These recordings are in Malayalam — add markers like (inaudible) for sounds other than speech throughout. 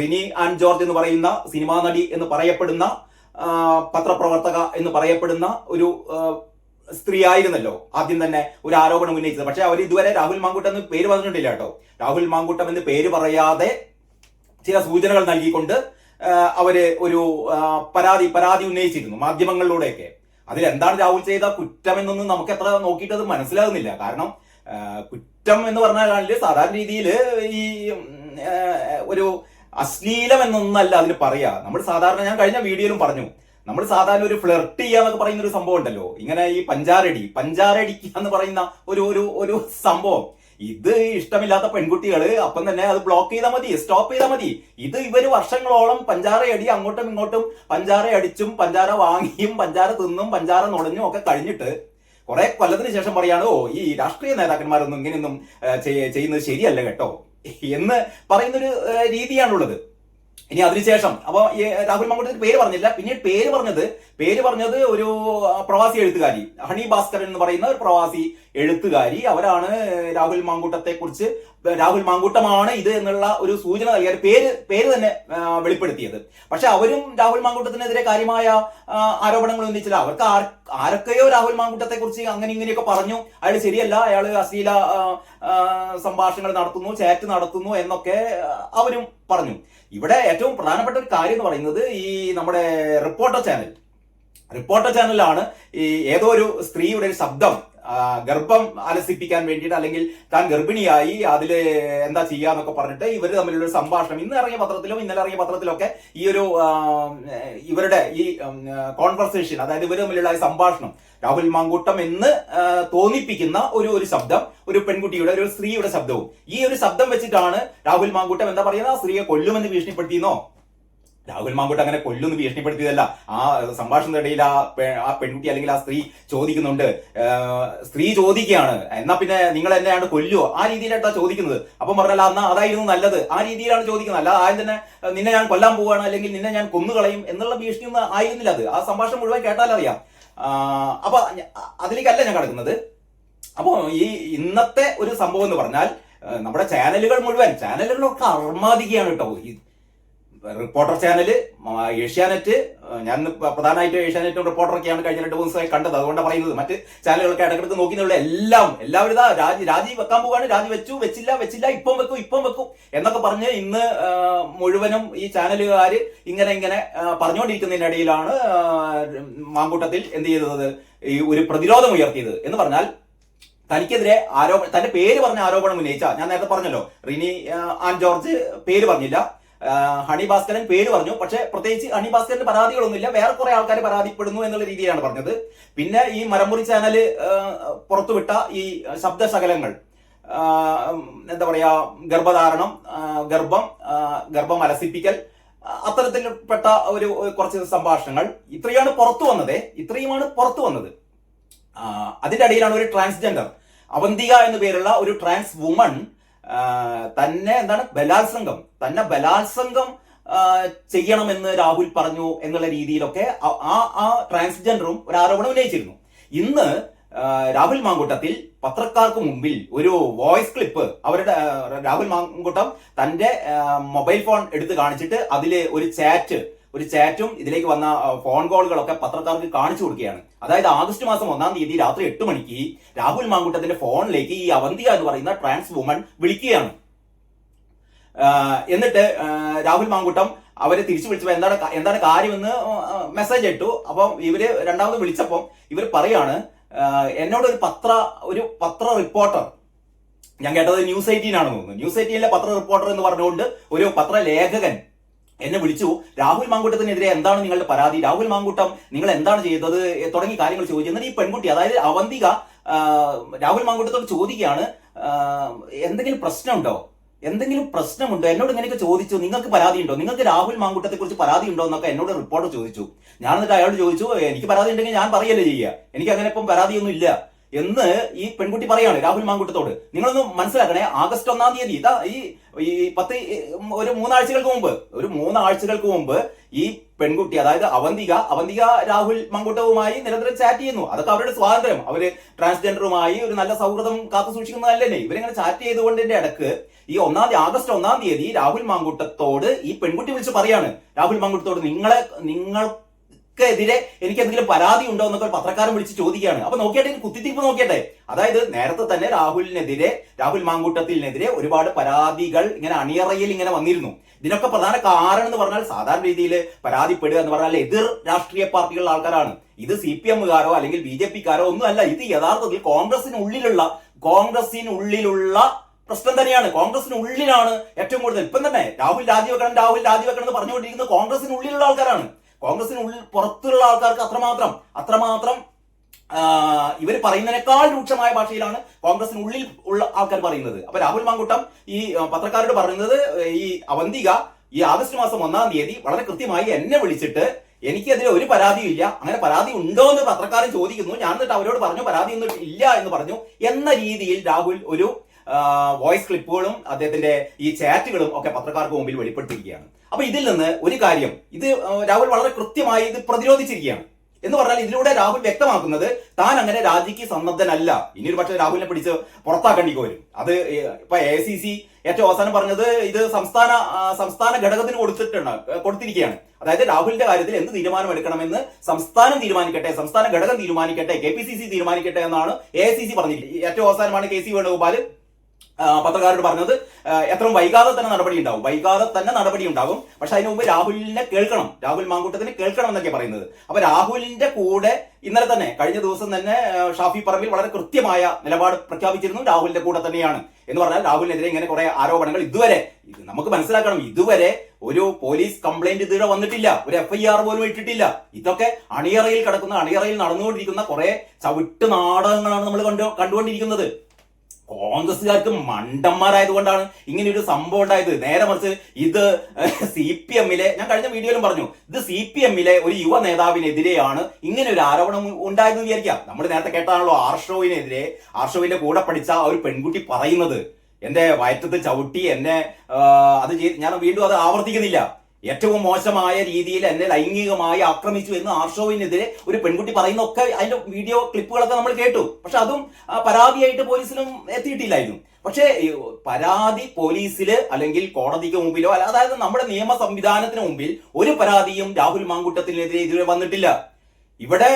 റിനി ആൻഡ് ജോർജ് എന്ന് പറയുന്ന സിനിമാ നടി എന്ന് പറയപ്പെടുന്ന പത്രപ്രവർത്തക എന്ന് പറയപ്പെടുന്ന ഒരു സ്ത്രീ ആയിരുന്നല്ലോ ആദ്യം തന്നെ ഒരു ആരോപണം ഉന്നയിച്ചത്. പക്ഷെ അവർ ഇതുവരെ രാഹുൽ മാങ്കൂട്ടം എന്ന് പേര് പറഞ്ഞിട്ടില്ല കേട്ടോ. രാഹുൽ മാങ്കൂട്ടം എന്ന് പേര് പറയാതെ ചില സൂചനകൾ നൽകിക്കൊണ്ട് അവർ ഒരു പരാതി പരാതി ഉന്നയിച്ചിരുന്നു മാധ്യമങ്ങളിലൂടെയൊക്കെ. അതിൽ എന്താണ് രാഹുൽ ചെയ്ത കുറ്റം എന്നൊന്നും നമുക്ക് എത്ര നോക്കിയിട്ട് അത് മനസ്സിലാകുന്നില്ല. കാരണം കുറ്റം എന്ന് പറഞ്ഞാൽ സാധാരണ രീതിയിൽ ഈ ഒരു അശ്ലീലം എന്നൊന്നല്ല അതിന് പറയാ. നമ്മൾ സാധാരണ ഞാൻ കഴിഞ്ഞ വീഡിയോയിലും പറഞ്ഞു. നമ്മൾ സാധാരണ ഒരു ഫ്ലർട്ട് ചെയ്യാന്നൊക്കെ പറയുന്ന ഒരു സംഭവം ഉണ്ടല്ലോ. ഇങ്ങനെ ഈ പഞ്ചാരടി പഞ്ചാരടിക്കുക എന്ന് പറയുന്ന ഒരു ഒരു ഒരു സംഭവം. ഇത് ഇഷ്ടമില്ലാത്ത പെൺകുട്ടികൾ അപ്പം തന്നെ അത് ബ്ലോക്ക് ചെയ്താൽ മതി സ്റ്റോപ്പ് ചെയ്താൽ മതി. ഇത് ഇവർ വർഷങ്ങളോളം പഞ്ചാരയടി അങ്ങോട്ടും ഇങ്ങോട്ടും പഞ്ചാര അടിച്ചും പഞ്ചാര വാങ്ങിയും പഞ്ചാര തിന്നും പഞ്ചാര നുളഞ്ഞും ഒക്കെ കഴിഞ്ഞിട്ട് കുറെ കൊല്ലത്തിന് ശേഷം പറയാണ് ഓ ഈ രാഷ്ട്രീയ നേതാക്കന്മാരൊന്നും ഇങ്ങനെയൊന്നും ചെയ്യുന്നത് ശരിയല്ല കേട്ടോ. എന്ന് പറയുന്നൊരു രീതിയാണുള്ളത്. ഇനി അതിനുശേഷം അപ്പൊ രാഹുൽ മങ്കുട്ടത്തിന് പേര് പറഞ്ഞില്ല. പിന്നീട് പേര് പറഞ്ഞത് പേര് പറഞ്ഞത് ഒരു പ്രവാസി എഴുത്തുകാരി ഹണി ഭാസ്കരൻ എന്ന് പറയുന്ന ഒരു പ്രവാസി എഴുത്തുകാരി. അവരാണ് രാഹുൽ മാങ്കൂട്ടത്തെ കുറിച്ച് രാഹുൽ മാങ്കൂട്ടമാണ് ഇത് എന്നുള്ള ഒരു സൂചന നൽകിയ പേര് പേര് തന്നെ വെളിപ്പെടുത്തിയത്. പക്ഷെ അവരും രാഹുൽ മാങ്കൂട്ടത്തിനെതിരെ കാര്യമായ ആരോപണങ്ങൾ ഉന്നയിച്ചില്ല. അവർക്ക് ആരൊക്കെയോ രാഹുൽ മാങ്കൂട്ടത്തെ കുറിച്ച് അങ്ങനെ ഇങ്ങനെയൊക്കെ പറഞ്ഞു. അയാൾ ശരിയല്ല. അയാൾ അശ്ലീല സംഭാഷണങ്ങൾ നടത്തുന്നു ചാറ്റ് നടത്തുന്നു എന്നൊക്കെ അവരും പറഞ്ഞു. ഇവിടെ ഏറ്റവും പ്രധാനപ്പെട്ട ഒരു കാര്യം എന്ന് പറയുന്നത് ഈ നമ്മുടെ റിപ്പോർട്ടർ ചാനൽ. റിപ്പോർട്ടർ ചാനലാണ് ഈ ഏതോ ഒരു സ്ത്രീയുടെ ഒരു ശബ്ദം ഗർഭം അലസിപ്പിക്കാൻ വേണ്ടിയിട്ട് അല്ലെങ്കിൽ താൻ ഗർഭിണിയായി അതിൽ എന്താ ചെയ്യാന്നൊക്കെ പറഞ്ഞിട്ട് ഇവർ തമ്മിലുള്ള സംഭാഷണം. ഇന്ന് ഇറങ്ങിയ പത്രത്തിലും ഇന്നലെ ഇറങ്ങിയ പത്രത്തിലൊക്കെ ഈ ഒരു ഇവരുടെ ഈ കോൺവെർസേഷൻ അതായത് ഇവർ തമ്മിലുള്ള സംഭാഷണം രാഹുൽ മാങ്കൂട്ടം എന്ന് തോന്നിപ്പിക്കുന്ന ഒരു ഒരു ശബ്ദം ഒരു പെൺകുട്ടിയുടെ ഒരു സ്ത്രീയുടെ ശബ്ദവും. ഈ ഒരു ശബ്ദം വെച്ചിട്ടാണ് രാഹുൽ മാങ്കൂട്ടം എന്താ പറയുന്നത്? സ്ത്രീയെ കൊല്ലുമെന്ന് ഭീഷണിപ്പെടുത്തിയെന്നോ? രാഹുൽ മാങ്കൂട്ട് അങ്ങനെ കൊല്ലുമെന്ന് ഭീഷണിപ്പെടുത്തിയതല്ല. ആ സംഭാഷണത്തിനിടയിൽ ആ ആ പെൺകുട്ടി അല്ലെങ്കിൽ ആ സ്ത്രീ ചോദിക്കുന്നുണ്ട്. സ്ത്രീ ചോദിക്കുകയാണ്. എന്നാ പിന്നെ നിങ്ങൾ എന്നെയാണ് കൊല്ലുവോ? ആ രീതിയിലായിട്ടാ ചോദിക്കുന്നത്. അപ്പം പറഞ്ഞല്ല എന്നാ അതായിരുന്നു നല്ലത്. ആ രീതിയിലാണ് ചോദിക്കുന്നത്. അല്ല ആദ്യം തന്നെ നിന്നെ ഞാൻ കൊല്ലാൻ പോവുകയാണ് അല്ലെങ്കിൽ നിന്നെ ഞാൻ കൊന്നുകളയും എന്നുള്ള ഭീഷണി ഒന്നും ആയിരുന്നില്ല അത്. ആ സംഭാഷണം മുഴുവൻ കേട്ടാലറിയാം. അപ്പൊ അതിലേക്കല്ല ഞാൻ കിടക്കുന്നത്. അപ്പോ ഈ ഇന്നത്തെ ഒരു സംഭവം എന്ന് പറഞ്ഞാൽ നമ്മുടെ ചാനലുകൾ മുഴുവൻ ചാനലുകളൊക്കെ അർമാദിക്കുകയാണ് കേട്ടോ. റിപ്പോർട്ടർ ചാനൽ ഏഷ്യാനെറ്റ് ഞാൻ പ്രധാനമായിട്ടും ഏഷ്യാനെറ്റും റിപ്പോർട്ടറൊക്കെയാണ് കഴിഞ്ഞ രണ്ട് മൂന്ന് ദിവസമായി കണ്ടത്. അതുകൊണ്ടാണ് പറയുന്നത് മറ്റ് ചാനലുകളൊക്കെ ഇടക്കിടക്ക് നോക്കിയുള്ള എല്ലാം എല്ലാവരും ഇതാ രാജി രാജി വെക്കാൻ പോവാണ്. രാജി വെച്ചു വെച്ചില്ല വെച്ചില്ല ഇപ്പം വെക്കും ഇപ്പം വെക്കും എന്നൊക്കെ പറഞ്ഞ് ഇന്ന് മുഴുവനും ഈ ചാനലുകാർ ഇങ്ങനെ ഇങ്ങനെ പറഞ്ഞുകൊണ്ടിരിക്കുന്നതിനിടയിലാണ് മാങ്കൂട്ടത്തിൽ എന്ത് ചെയ്തത്? ഈ ഒരു പ്രതിരോധം ഉയർത്തിയത് എന്ന് പറഞ്ഞാൽ തനിക്കെതിരെ ആരോപണം തന്റെ പേര് പറഞ്ഞ ആരോപണം ഉന്നയിച്ച. ഞാൻ നേരത്തെ പറഞ്ഞല്ലോ റിനി ആൻ ജോർജ് പേര് പറഞ്ഞില്ല. ഹണി ഭാസ്കരൻ പേര് പറഞ്ഞു. പക്ഷെ പ്രത്യേകിച്ച് ഹണി ഭാസ്കരന്റെ പരാതികളൊന്നുമില്ല. വേറെ കുറെ ആൾക്കാർ പരാതിപ്പെടുന്നു എന്നുള്ള രീതിയിലാണ് പറഞ്ഞത്. പിന്നെ ഈ മരമുറി ചാനൽ പുറത്തുവിട്ട ഈ ശബ്ദശകലങ്ങൾ എന്താ പറയാ ഗർഭധാരണം ഗർഭം ഗർഭം അലസിപ്പിക്കൽ അത്തരത്തിൽപ്പെട്ട ഒരു കുറച്ച് സംഭാഷണങ്ങൾ ഇത്രയാണ് പുറത്തു വന്നത്. ഇത്രയുമാണ് പുറത്തു വന്നത്. അതിന്റെ ഇടയിലാണ് ഒരു ട്രാൻസ്ജെൻഡർ. അവന്തിക എന്നു പേരുള്ള ഒരു ട്രാൻസ് വുമൺ തന്നെ എന്താണ്? ബലാത്സംഗം. തന്നെ ബലാത്സംഗം ചെയ്യണമെന്ന് രാഹുൽ പറഞ്ഞു എന്നുള്ള രീതിയിലൊക്കെ ആ ആ ട്രാൻസ്ജെൻഡറും ഒരു ആരോപണം ഉന്നയിച്ചിരുന്നു. ഇന്ന് രാഹുൽ മാങ്കൂട്ടത്തിൽ പത്രക്കാർക്ക് മുമ്പിൽ ഒരു വോയിസ് ക്ലിപ്പ് അവരുടെ രാഹുൽ മാങ്കൂട്ടം തന്റെ മൊബൈൽ ഫോൺ എടുത്ത് കാണിച്ചിട്ട് അതിൽ ഒരു ചാറ്റ് ഒരു ചാറ്റും ഇതിലേക്ക് വന്ന ഫോൺ കോളുകളൊക്കെ പത്രക്കാർക്ക് കാണിച്ചു കൊടുക്കുകയാണ്. അതായത് ആഗസ്റ്റ് മാസം ഒന്നാം തീയതി രാത്രി എട്ട് മണിക്ക് രാഹുൽ മാങ്കുട്ടത്തിന്റെ ഫോണിലേക്ക് ഈ അവന്തിക എന്ന് പറയുന്ന ട്രാൻസ് വുമൺ വിളിക്കുകയാണ്. എന്നിട്ട് രാഹുൽ മാങ്കുട്ടം അവരെ തിരിച്ചു വിളിച്ചപ്പോൾ എന്താണ് എന്താണ് കാര്യമെന്ന് മെസ്സേജ് ഇട്ടു. അപ്പം ഇവർ രണ്ടാമത് വിളിച്ചപ്പോൾ ഇവർ പറയാണ് എന്നോട് ഒരു പത്ര ഒരു പത്ര റിപ്പോർട്ടർ ഞാൻ കേട്ടത് ന്യൂസ് എയ്റ്റീൻ ആണെന്ന് തോന്നുന്നു. ന്യൂസ് എയ്റ്റീനിലെ പത്ര റിപ്പോർട്ടർ എന്ന് പറഞ്ഞുകൊണ്ട് ഒരു പത്രലേഖകൻ എന്നെ വിളിച്ചു രാഹുൽ മാങ്കൂട്ടത്തിനെതിരെ എന്താണ് നിങ്ങളുടെ പരാതി? രാഹുൽ മാങ്കൂട്ടം നിങ്ങൾ എന്താണ് ചെയ്തത്? തുടങ്ങിയ തുടങ്ങി കാര്യങ്ങൾ ചോദിച്ചു. എന്നിട്ട് ഈ പെൺകുട്ടി അതായത് അവന്തിക രാഹുൽ മാങ്കൂട്ടത്തോട് ചോദിക്കുകയാണ് എന്തെങ്കിലും പ്രശ്നമുണ്ടോ? എന്തെങ്കിലും പ്രശ്നമുണ്ടോ? എന്നോട് ഇങ്ങനെയൊക്കെ ചോദിച്ചു. നിങ്ങൾക്ക് പരാതി ഉണ്ടോ നിങ്ങൾക്ക് രാഹുൽ മാങ്കൂട്ടത്തെ കുറിച്ച് പരാതി ഉണ്ടോ എന്നൊക്കെ എന്നോട് റിപ്പോർട്ട് ചോദിച്ചു. ഞാൻ എന്നിട്ട് അയാളോട് ചോദിച്ചു എനിക്ക് പരാതി ഉണ്ടെങ്കിൽ ഞാൻ പറയല്ലേ ചെയ്യുക? എനിക്ക് അങ്ങനെ ഇപ്പം പരാതിയൊന്നും ഇല്ല. എന്ന് ഈ പെൺകുട്ടി പറയാണ് രാഹുൽ മാങ്കുട്ടത്തോട്. നിങ്ങളൊന്ന് മനസ്സിലാക്കണേ ആഗസ്റ്റ് ഒന്നാം തീയതി ഇതാ ഈ ഈ പത്ത് ഒരു മൂന്നാഴ്ചകൾക്ക് മുമ്പ് ഒരു മൂന്നാഴ്ചകൾക്ക് മുമ്പ് ഈ പെൺകുട്ടി അതായത് അവന്തിക അവന്തിക രാഹുൽ മങ്കുട്ടവുമായി നിരന്തരം ചാറ്റ് ചെയ്യുന്നു. അതൊക്കെ അവരുടെ സ്വാതന്ത്ര്യം. അവർ ട്രാൻസ്ജെൻഡറുമായി ഒരു നല്ല സൗഹൃദം കാത്തു സൂക്ഷിക്കുന്നതല്ലേ ഇവരിങ്ങനെ ചാറ്റ് ചെയ്തുകൊണ്ടിന്റെ ഇടയ്ക്ക് ഈ ഒന്നാം തീയതി ആഗസ്റ്റ് ഒന്നാം തീയതി രാഹുൽ മാങ്കുട്ടത്തോട് ഈ പെൺകുട്ടി വിളിച്ച് പറയാണ് രാഹുൽ മാങ്കുട്ടത്തോട് നിങ്ങളെ നിങ്ങൾ എതിരെ എനിക്ക് എന്തെങ്കിലും പരാതി ഉണ്ടോ എന്നൊക്കെ പത്രക്കാരൻ വിളിച്ച് ചോദിക്കുകയാണ്. അപ്പൊ നോക്കിയാട്ടെ കുത്തിത്തിരിപ്പ് നോക്കിയട്ടെ. അതായത് നേരത്തെ തന്നെ രാഹുലിനെതിരെ രാഹുൽ മാങ്കൂട്ടത്തിനെതിരെ ഒരുപാട് പരാതികൾ ഇങ്ങനെ അണിയറയിൽ ഇങ്ങനെ വന്നിരുന്നു. ഇതിനൊക്കെ പ്രധാന കാരണം എന്ന് പറഞ്ഞാൽ സാധാരണ രീതിയിൽ പരാതിപ്പെടുക എന്ന് പറഞ്ഞാൽ എതിർ രാഷ്ട്രീയ പാർട്ടികളുടെ ആൾക്കാരാണ്. ഇത് സി പി എമ്മുകാരോ അല്ലെങ്കിൽ ബി ജെ പിക്കാരോ ഒന്നും അല്ല ഇത് യഥാർത്ഥത്തിൽ കോൺഗ്രസിനുള്ളിലുള്ള കോൺഗ്രസിനുള്ളിലുള്ള പ്രശ്നം തന്നെയാണ്. കോൺഗ്രസിനുള്ളിലാണ് ഏറ്റവും കൂടുതൽ. ഇപ്പം തന്നെ രാഹുൽ രാജിവെക്കണം രാഹുൽ രാജിവെക്കണം എന്ന് പറഞ്ഞുകൊണ്ടിരിക്കുന്നത് കോൺഗ്രസിനുള്ളിലുള്ള ആൾക്കാരാണ്. കോൺഗ്രസിനുള്ളിൽ പുറത്തുള്ള ആൾക്കാർക്ക് അത്രമാത്രം അത്രമാത്രം ഇവർ പറയുന്നതിനേക്കാൾ രൂക്ഷമായ ഭാഷയിലാണ് കോൺഗ്രസിനുള്ളിൽ ഉള്ള ആൾക്കാർ പറയുന്നത്. അപ്പൊ രാഹുൽ മാങ്കുട്ടം ഈ പത്രക്കാരോട് പറയുന്നത് ഈ അവന്തിക ഈ ആഗസ്റ്റ് മാസം ഒന്നാം തീയതി വളരെ കൃത്യമായി എന്നെ വിളിച്ചിട്ട് എനിക്കെതിരെ ഒരു പരാതിയും ഇല്ല അങ്ങനെ പരാതി ഉണ്ടോ എന്ന് പത്രക്കാരൻ ചോദിക്കുന്നു. ഞാൻ എന്നിട്ട് അവരോട് പറഞ്ഞു പരാതി ഒന്നും ഇല്ല എന്ന് പറഞ്ഞു. എന്ന രീതിയിൽ രാഹുൽ ഒരു വോയിസ് ക്ലിപ്പുകളും അദ്ദേഹത്തിന്റെ ഈ ചാറ്റുകളും ഒക്കെ പത്രക്കാർക്ക് മുമ്പിൽ വെളിപ്പെടുത്തിയിരിക്കുകയാണ്. അപ്പൊ ഇതിൽ നിന്ന് ഒരു കാര്യം ഇത് രാഹുൽ വളരെ കൃത്യമായി ഇത് പ്രതിരോധിച്ചിരിക്കുകയാണ്. എന്ന് പറഞ്ഞാൽ ഇതിലൂടെ രാഹുൽ വ്യക്തമാക്കുന്നത് താൻ അങ്ങനെ രാജിക്ക് സന്നദ്ധനല്ല. ഇനി ഒരു പക്ഷേ രാഹുലിനെ പിടിച്ച് പുറത്താക്കേണ്ടി വരും. അത് ഇപ്പൊ എ സി സി ഏറ്റവും അവസാനം പറഞ്ഞത് ഇത് സംസ്ഥാന സംസ്ഥാന ഘടകത്തിന് കൊടുത്തിട്ടുണ്ട് കൊടുത്തിരിക്കുകയാണ്. അതായത് രാഹുലിന്റെ കാര്യത്തിൽ എന്ത് തീരുമാനം എടുക്കണമെന്ന് സംസ്ഥാനം തീരുമാനിക്കട്ടെ സംസ്ഥാന ഘടകം തീരുമാനിക്കട്ടെ കെ പി സി സി തീരുമാനിക്കട്ടെ എന്നാണ് എ സി സി പറഞ്ഞിരിക്കുന്നത്. ഏറ്റവും അവസാനമാണ് കെ സി വേണുഗോപാൽ പത്രക്കാരോട് പറഞ്ഞത് എത്ര വൈകാതെ തന്നെ നടപടി ഉണ്ടാവും. വൈകാതെ തന്നെ നടപടി ഉണ്ടാകും. പക്ഷെ അതിന് മുമ്പ് രാഹുലിനെ കേൾക്കണം. രാഹുൽ മാങ്കൂട്ടത്തിന് കേൾക്കണം എന്നൊക്കെ പറയുന്നത്. അപ്പൊ രാഹുലിന്റെ കൂടെ ഇന്നലെ തന്നെ കഴിഞ്ഞ ദിവസം തന്നെ ഷാഫി പറമ്പിൽ വളരെ കൃത്യമായ നിലപാട് പ്രഖ്യാപിച്ചിരുന്നു. രാഹുലിന്റെ കൂടെ തന്നെയാണ് എന്ന് പറഞ്ഞാൽ രാഹുലിനെതിരെ ഇങ്ങനെ കുറെ ആരോപണങ്ങൾ ഇതുവരെ ഇത് നമുക്ക് മനസ്സിലാക്കണം ഇതുവരെ ഒരു പോലീസ് കംപ്ലൈന്റ് ഇതുവരെ വന്നിട്ടില്ല. ഒരു എഫ്ഐആർ പോലും ഇട്ടിട്ടില്ല. ഇതൊക്കെ അണിയറയിൽ കിടക്കുന്ന അണിയറയിൽ നടന്നുകൊണ്ടിരിക്കുന്ന കുറെ ചവിട്ട് നാടകങ്ങളാണ് നമ്മൾ കണ്ടു കണ്ടുകൊണ്ടിരിക്കുന്നത്. കോൺഗ്രസ്സുകാർക്ക് മണ്ടന്മാരായതുകൊണ്ടാണ് ഇങ്ങനെ ഒരു സംഭവം ഉണ്ടായത്. നേരെ മറിച്ച് ഇത് സി പി എമ്മിലെ ഞാൻ കഴിഞ്ഞ വീഡിയോയിലും പറഞ്ഞു ഇത് സി പി എമ്മിലെ ഒരു യുവ നേതാവിനെതിരെയാണ് ഇങ്ങനെ ഒരു ആരോപണം ഉണ്ടായെന്ന് വിചാരിക്കാം. നമ്മൾ നേരത്തെ കേട്ടാണല്ലോ ആർഷോവിനെതിരെ ആർഷോവിന്റെ കൂടെ പഠിച്ച ഒരു പെൺകുട്ടി പറയുന്നത്. എന്റെ വയറ്റത്ത് ചവിട്ടി എന്നെ അത് ചെയ്ത് ഞാൻ വീണ്ടും അത് ആവർത്തിക്കുന്നില്ല. ഏറ്റവും മോശമായ രീതിയിൽ എന്നെ ലൈംഗികമായി ആക്രമിച്ചു എന്ന് ആർഷോവിനെതിരെ ഒരു പെൺകുട്ടി പറയുന്നൊക്കെ അതിന്റെ വീഡിയോ ക്ലിപ്പുകളൊക്കെ നമ്മൾ കേട്ടു. പക്ഷെ അതും പരാതിയായിട്ട് പോലീസിലും എത്തിയിട്ടില്ലായിരുന്നു. പക്ഷേ പരാതി പോലീസിൽ അല്ലെങ്കിൽ കോടതിക്ക് മുമ്പിലോ അല്ല അതായത് നമ്മുടെ നിയമ സംവിധാനത്തിന് മുമ്പിൽ ഒരു പരാതിയും രാഹുൽ മാങ്കുട്ടത്തിനെതിരെ ഇതുവരെ വന്നിട്ടില്ല. ഇവിടെ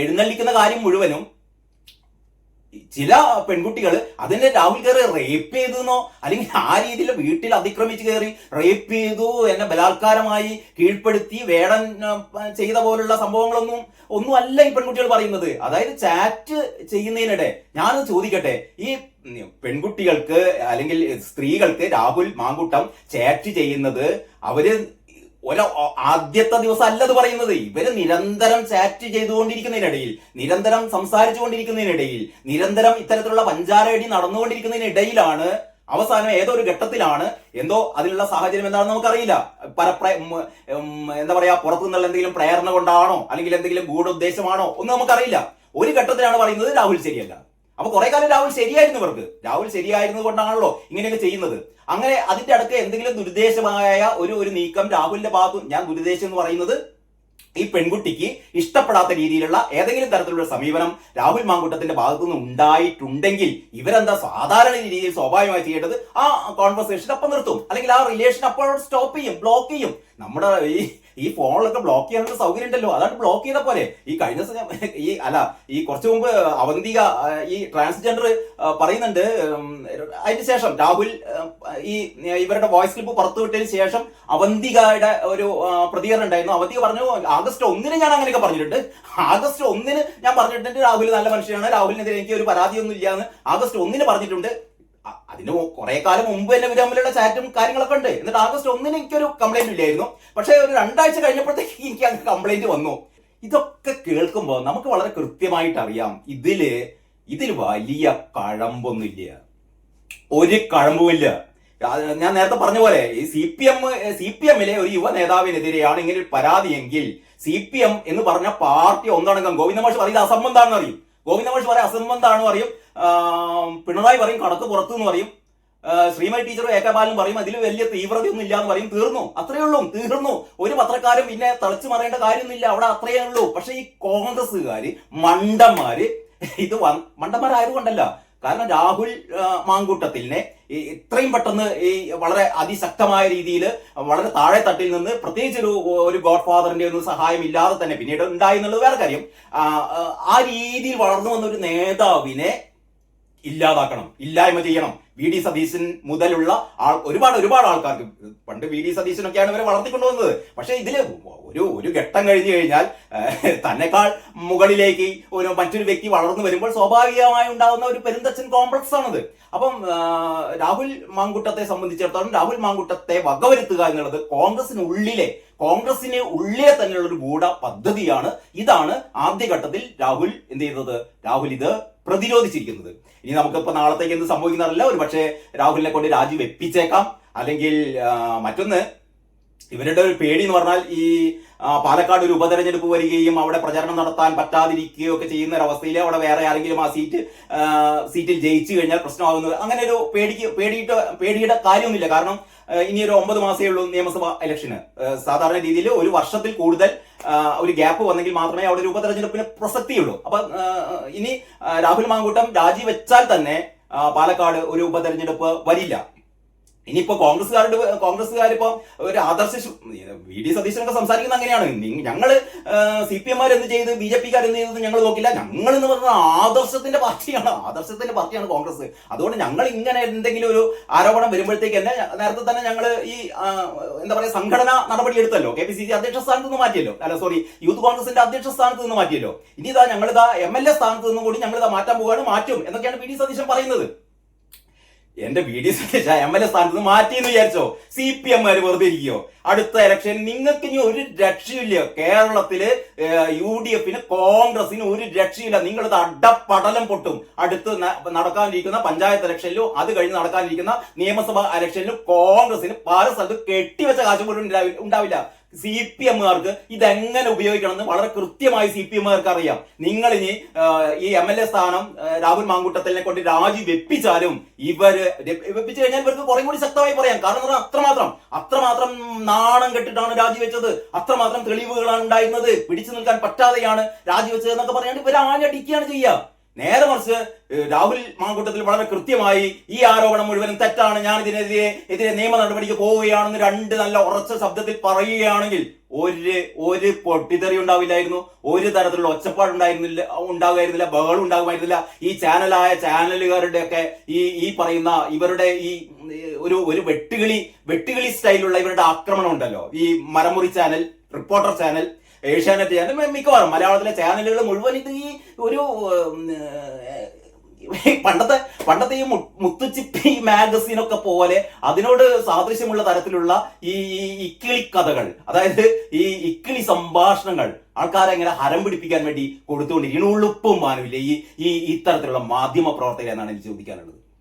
എഴുന്നള്ളിക്കുന്ന കാര്യം മുഴുവനും ചില പെൺകുട്ടികൾ അതിനെ രാഹുൽ കയറി റേപ്പ് ചെയ്തെന്നോ അല്ലെങ്കിൽ ആ രീതിയിൽ വീട്ടിൽ അതിക്രമിച്ച് കയറി റേപ്പ് ചെയ്തു എന്നെ ബലാത്കാരമായി കീഴ്പ്പെടുത്തി വേടൻ ചെയ്ത പോലുള്ള സംഭവങ്ങളൊന്നും ഒന്നും അല്ല ഈ പെൺകുട്ടികൾ പറയുന്നത്. അതായത് ചാറ്റ് ചെയ്യുന്നതിനിടെ ഞാൻ ചോദിക്കട്ടെ ഈ പെൺകുട്ടികൾക്ക് അല്ലെങ്കിൽ സ്ത്രീകൾക്ക് രാഹുൽ മാങ്കുട്ടം ചാറ്റ് ചെയ്യുന്നത് അവർ ഒരു ആദ്യത്തെ ദിവസം അല്ലത് പറയുന്നത്. ഇവർ നിരന്തരം ചാറ്റ് ചെയ്തുകൊണ്ടിരിക്കുന്നതിനിടയിൽ നിരന്തരം സംസാരിച്ചു കൊണ്ടിരിക്കുന്നതിനിടയിൽ നിരന്തരം ഇത്തരത്തിലുള്ള പഞ്ചാരടി നടന്നുകൊണ്ടിരിക്കുന്നതിനിടയിലാണ് അവസാനം ഏതോ ഒരു ഘട്ടത്തിലാണ് എന്തോ അതിലുള്ള സാഹചര്യം എന്താണെന്ന് നമുക്കറിയില്ല. പരപ്ര എന്താ പറയാ പുറത്തു നിന്നുള്ള എന്തെങ്കിലും പ്രേരണ കൊണ്ടാണോ അല്ലെങ്കിൽ എന്തെങ്കിലും ഗൂഢോദ്ദേശമാണോ ഒന്നും നമുക്കറിയില്ല. ഒരു ഘട്ടത്തിലാണ് പറയുന്നത് രാഹുൽ ശരിയല്ല. അപ്പൊ കുറെ കാലം രാഹുൽ ശരിയായിരുന്നു ഇവർക്ക്. രാഹുൽ ശരിയായിരുന്നത് കൊണ്ടാണല്ലോ ഇങ്ങനെയൊക്കെ ചെയ്യുന്നത്. അങ്ങനെ അതിന്റെ അടുക്ക് എന്തെങ്കിലും ദുരുദ്ദേശമായ ഒരു ഒരു നീക്കം രാഹുലിന്റെ ഭാഗത്തു ഞാൻ ദുരുദ്ദേശം എന്ന് പറയുന്നത് ഈ പെൺകുട്ടിക്ക് ഇഷ്ടപ്പെടാത്ത രീതിയിലുള്ള ഏതെങ്കിലും തരത്തിലുള്ള സമീപനം രാഹുൽ മാങ്കുട്ടത്തിന്റെ ഭാഗത്തു നിന്ന് ഉണ്ടായിട്ടുണ്ടെങ്കിൽ ഇവരെന്താ സാധാരണ രീതിയിൽ സ്വാഭാവികമായി ചെയ്യേണ്ടത് ആ കോൺവെർസേഷൻ അപ്പം നിർത്തും. അല്ലെങ്കിൽ ആ റിലേഷൻ അപ്പോൾ സ്റ്റോപ്പ് ചെയ്യും ബ്ലോക്ക് ചെയ്യും. നമ്മുടെ ഈ ഈ ഫോണിലൊക്കെ ബ്ലോക്ക് ചെയ്യാനുള്ള സൗകര്യം ഉണ്ടല്ലോ അതാണ് ബ്ലോക്ക് ചെയ്ത പോലെ ഈ കഴിഞ്ഞ (laughs) ഈ അല്ല ഈ കുറച്ചു മുമ്പ് അവന്തിക ഈ ട്രാൻസ്ജെൻഡർ പറയുന്നുണ്ട് അതിന് ശേഷം രാഹുൽ ഈ ഇവരുടെ വോയിസ് ക്ലിപ്പ് പുറത്തുവിട്ടതിന് ശേഷം അവന്തികയുടെ ഒരു പ്രതികരണം ഉണ്ടായിരുന്നു. അവന്തിക പറഞ്ഞു ആഗസ്റ്റ് ഒന്നിന് ഞാൻ അങ്ങനെയൊക്കെ പറഞ്ഞിട്ടുണ്ട്. ആഗസ്റ്റ് ഒന്നിന് ഞാൻ പറഞ്ഞിട്ടുണ്ട് രാഹുൽ നല്ല മനുഷ്യനാണ്. രാഹുലിനെതിരെ എനിക്ക് ഒരു പരാതിയൊന്നും ഇല്ല എന്ന് ആഗസ്റ്റ് ഒന്നിന് പറഞ്ഞിട്ടുണ്ട്. അതിന് കുറെ കാലം മുമ്പ് തന്നെ ഇവർ തമ്മിലുള്ള ചാറ്റും കാര്യങ്ങളൊക്കെ ഉണ്ട്. എന്നിട്ട് ആഗസ്റ്റ് ഒന്നിന് എനിക്കൊരു കംപ്ലൈന്റ് ഇല്ലായിരുന്നു. പക്ഷെ ഒരു രണ്ടാഴ്ച കഴിഞ്ഞപ്പോഴത്തേക്ക് എനിക്ക് അങ്ങ് കംപ്ലൈന്റ് വന്നു. ഇതൊക്കെ കേൾക്കുമ്പോൾ നമുക്ക് വളരെ കൃത്യമായിട്ട് അറിയാം. ഇതിൽ ഇതിൽ വലിയ കഴമ്പൊന്നുമില്ല. ഒരു കഴമ്പുമില്ല. ഞാൻ നേരത്തെ പറഞ്ഞ പോലെ ഈ C P M C P എമ്മിലെ ഒരു യുവ നേതാവിനെതിരെയാണ് ഇങ്ങനെ ഒരു പരാതിയെങ്കിൽ സി പി എം എന്ന് പറഞ്ഞ പാർട്ടി ഒന്നടങ്കം ഗോവിന്ദമാഷ് പറയുന്നത് അസംബന്ധാണെന്ന് അറിയും. ഗോവിന്ദമാഷ് പറയാൻ പറയും അസംബന്ധാണ് പറയും ആ, പിണറായി പറയും കടക്ക് പുറത്തു എന്ന് പറയും. ശ്രീമതി ടീച്ചറും ഏകപാലനും പറയും അതിൽ വലിയ തീവ്രതയൊന്നും ഇല്ല എന്ന് പറയും. തീർന്നു. അത്രയേ ഉള്ളൂ. തീർന്നു. ഒരു പത്രക്കാരും പിന്നെ തളച്ചു മറയേണ്ട കാര്യമൊന്നുമില്ല. അവിടെ അത്രയേ ഉള്ളൂ. പക്ഷെ ഈ കോൺഗ്രസ്സുകാര് മണ്ടന്മാര് ഇത് മണ്ടന്മാരായതുകൊണ്ടല്ല. കാരണം രാഹുൽ മാങ്കൂട്ടത്തിലിനെ ഇത്രയും പെട്ടെന്ന് ഈ വളരെ അതിശക്തമായ രീതിയിൽ വളരെ താഴെ തട്ടിൽ നിന്ന് പ്രത്യേകിച്ച് ഒരു ഒരു ഗോഡ് ഫാദറിന്റെ ഒന്നും സഹായം ഇല്ലാതെ തന്നെ പിന്നീട് ഉണ്ടായി എന്നുള്ളത് വേറെ കാര്യം. ആ രീതിയിൽ വളർന്നു വന്ന ഒരു നേതാവിനെ ഇല്ലാതാക്കണം ഇല്ലായ്മ ചെയ്യണം. വി ഡി സതീശൻ മുതലുള്ള ആൾ ഒരുപാട് ഒരുപാട് ആൾക്കാർക്ക് പണ്ട് വി ഡി സതീശനൊക്കെയാണ് ഇവരെ വളർത്തിക്കൊണ്ടുവന്നത്. പക്ഷെ ഇതിൽ ഒരു ഒരു ഘട്ടം കഴിഞ്ഞു കഴിഞ്ഞാൽ തന്നെക്കാൾ മുകളിലേക്ക് ഒരു മറ്റൊരു വ്യക്തി വളർന്നു വരുമ്പോൾ സ്വാഭാവികമായി ഉണ്ടാകുന്ന ഒരു പെരുന്തച്ഛൻ കോംപ്ലക്സ് ആണത്. അപ്പം രാഹുൽ മാങ്കുട്ടത്തെ സംബന്ധിച്ചിടത്തോളം രാഹുൽ മാങ്കുട്ടത്തെ വകവരുത്തുക എന്നുള്ളത് കോൺഗ്രസിനുള്ളിലെ കോൺഗ്രസിന് ഉള്ളിലെ തന്നെയുള്ള ഒരു ഗൂഢ പദ്ധതിയാണ്. ഇതാണ് ആദ്യഘട്ടത്തിൽ രാഹുൽ എന്ത് ചെയ്തത്? രാഹുൽ ഇത് പ്രതിരോധിച്ചിരിക്കുന്നത്. ഇനി നമുക്കിപ്പോ നാളത്തേക്ക് എന്ത് സംഭവിക്കുന്നതല്ല ഒരു പക്ഷേ രാഹുലിനെ കൊണ്ട് രാജി വെപ്പിച്ചേക്കാം. അല്ലെങ്കിൽ മറ്റൊന്ന് ഇവരുടെ ഒരു പേടി എന്ന് പറഞ്ഞാൽ ഈ പാലക്കാട് ഒരു ഉപതെരഞ്ഞെടുപ്പ് വരികയും അവിടെ പ്രചരണം നടത്താൻ പറ്റാതിരിക്കുകയോ ഒക്കെ ചെയ്യുന്ന ഒരു അവസ്ഥയിൽ അവിടെ വേറെ ആരെങ്കിലും ആ സീറ്റ് സീറ്റിൽ ജയിച്ചു കഴിഞ്ഞാൽ പ്രശ്നമാകുന്നത്. അങ്ങനെ ഒരു പേടിക്ക് പേടിയിട്ട് പേടിയുടെ കാര്യമൊന്നുമില്ല. കാരണം ഇനി ഒരു ഒമ്പത് മാസമേ ഉള്ളൂ നിയമസഭാ ഇലക്ഷന് സാധാരണ രീതിയിൽ ഒരു വർഷത്തിൽ കൂടുതൽ ഒരു ഗ്യാപ്പ് വന്നെങ്കിൽ മാത്രമേ അവിടെ ഒരു ഉപതെരഞ്ഞെടുപ്പിന് പ്രസക്തിയുള്ളൂ. അപ്പൊ ഇനി രാഹുൽ മാങ്കൂട്ടം രാജിവെച്ചാൽ തന്നെ പാലക്കാട് ഒരു ഉപതെരഞ്ഞെടുപ്പ് വരില്ല. ഇനിയിപ്പോ കോൺഗ്രസ്സുകാരുടെ കോൺഗ്രസ്സുകാർ ഇപ്പൊ ഒരു ആദർശ വി ഡി സതീശനൊക്കെ സംസാരിക്കുന്ന അങ്ങനെയാണ്. ഞങ്ങൾ സി പി എംമാർ എന്ത് ചെയ്ത് ബി ജെ പിക്കാർ എന്ത് ചെയ്തത് ഞങ്ങൾ നോക്കില്ല. ഞങ്ങൾ എന്ന് പറഞ്ഞ ആദർശത്തിന്റെ പാർട്ടിയാണ്. ആദർശത്തിന്റെ പാർട്ടിയാണ് കോൺഗ്രസ് അതുകൊണ്ട് ഞങ്ങൾ ഇങ്ങനെ എന്തെങ്കിലും ഒരു ആരോപണം വരുമ്പോഴത്തേക്ക് തന്നെ നേരത്തെ തന്നെ ഞങ്ങൾ ഈ എന്താ പറയുക സംഘടന നടപടി എടുത്തല്ലോ കെ പി സി സി അധ്യക്ഷ സ്ഥാനത്ത് നിന്ന് മാറ്റിയല്ലോ. അല്ല സോറി യൂത്ത് കോൺഗ്രസിന്റെ അധ്യക്ഷ സ്ഥാനത്ത് നിന്ന് മാറ്റിയല്ലോ. ഇനി ഇതാ ഞങ്ങളിതാ എം എൽ എ സ്ഥാനത്ത് നിന്നും കൂടി ഞങ്ങളിതാ മാറ്റാൻ പോവുകയാണ്. മാറ്റും എന്നൊക്കെയാണ് പി ഡി സതീശൻ പറയുന്നത്. എന്റെ B D Satheesa M L A സ്ഥാനത്ത് നിന്ന് മാറ്റിയെന്ന് വിചാരിച്ചോ? സി പി എം വെറുതെ ഇരിക്കുകയോ അടുത്ത ഇലക്ഷൻ നിങ്ങൾക്ക് ഇനി ഒരു രക്ഷയില്ല കേരളത്തിൽ യു ഡി എഫിന് കോൺഗ്രസിന് ഒരു രക്ഷയില്ല നിങ്ങളിത് അഡപ്പടലം പൊട്ടും. അടുത്ത് നടക്കാനിരിക്കുന്ന പഞ്ചായത്ത് ഇലക്ഷനിലും അത് കഴിഞ്ഞ് നടക്കാനിരിക്കുന്ന നിയമസഭാ ഇലക്ഷനിലും കോൺഗ്രസിന് പല സ്ഥലത്ത് കെട്ടിവെച്ച കാശ് പോലും ഉണ്ടാവില്ല. സി പി എമ്മുകാർക്ക് ഇതെങ്ങനെ ഉപയോഗിക്കണമെന്ന് വളരെ കൃത്യമായി സി പി എമ്മുകാർക്ക് അറിയാം. നിങ്ങൾ ഇനി ഈ എം എൽ എ സ്ഥാനം രാഹുൽ മാങ്കൂട്ടത്തിനെ കൊണ്ട് രാജി വെപ്പിച്ചാലും ഇവർ വെപ്പിച്ചു കഴിഞ്ഞാൽ ഇവർക്ക് കുറേ കൂടി ശക്തമായി പറയാം. കാരണം അത്രമാത്രം അത്രമാത്രം നാണം കെട്ടിട്ടാണ് രാജിവെച്ചത് അത്രമാത്രം തെളിവുകളാണ് ഉണ്ടായിരുന്നത്. പിടിച്ചു നിൽക്കാൻ പറ്റാതെയാണ് രാജിവെച്ചത് എന്നൊക്കെ പറയാണ്ട് ഇവർ ആഞ്ഞടിക്കുകയാണ് ചെയ്യുക നേരെ മറിച്ച് രാഹുൽ മാങ്കൂട്ടത്തിൽ വളരെ കൃത്യമായി ഈ ആരോപണം മുഴുവനും തെറ്റാണ്. ഞാൻ ഇതിനെതിരെ എതിരെ നിയമ നടപടിക്ക് പോവുകയാണെന്ന് രണ്ട് നല്ല ഉറച്ച ശബ്ദത്തിൽ പറയുകയാണെങ്കിൽ ഒരു ഒരു പൊട്ടിത്തെറി ഉണ്ടാവില്ലായിരുന്നു. ഒരു തരത്തിലുള്ള ഒച്ചപ്പാട് ഉണ്ടായിരുന്നില്ല ഉണ്ടാകുമായിരുന്നില്ല ബഹളം ഉണ്ടാകുമായിരുന്നില്ല. ഈ ചാനലായ ചാനലുകാരുടെ ഒക്കെ ഈ ഈ പറയുന്ന ഇവരുടെ ഈ ഒരു ഒരു വെട്ടുകിളി വെട്ടുകിളി സ്റ്റൈലുള്ള ഇവരുടെ ആക്രമണം ഉണ്ടല്ലോ. ഈ മരമുറി channel reporter channel. Asianet channel മിക്കവാറും മലയാളത്തിലെ ചാനലുകൾ മുഴുവൻ ഇത് ഈ ഒരു പണ്ടത്തെ പണ്ടത്തെ ഈ മുത്തുച്ചിപ്പി മാഗസീനൊക്കെ പോലെ അതിനോട് സാദൃശ്യമുള്ള തരത്തിലുള്ള ഈ ഇക്കിളി കഥകൾ അതായത് ഈ ഇക്കിളി സംഭാഷണങ്ങൾ ആൾക്കാരെ ഇങ്ങനെ ഹരം പിടിപ്പിക്കാൻ വേണ്ടി കൊടുത്തുകൊണ്ടിരിക്കുന്നു ഉളുപ്പും മാനവില്ല ഈ ഈ ഇത്തരത്തിലുള്ള മാധ്യമ പ്രവർത്തകർ എന്നാണ് എനിക്ക് ചോദിക്കാനുള്ളത്.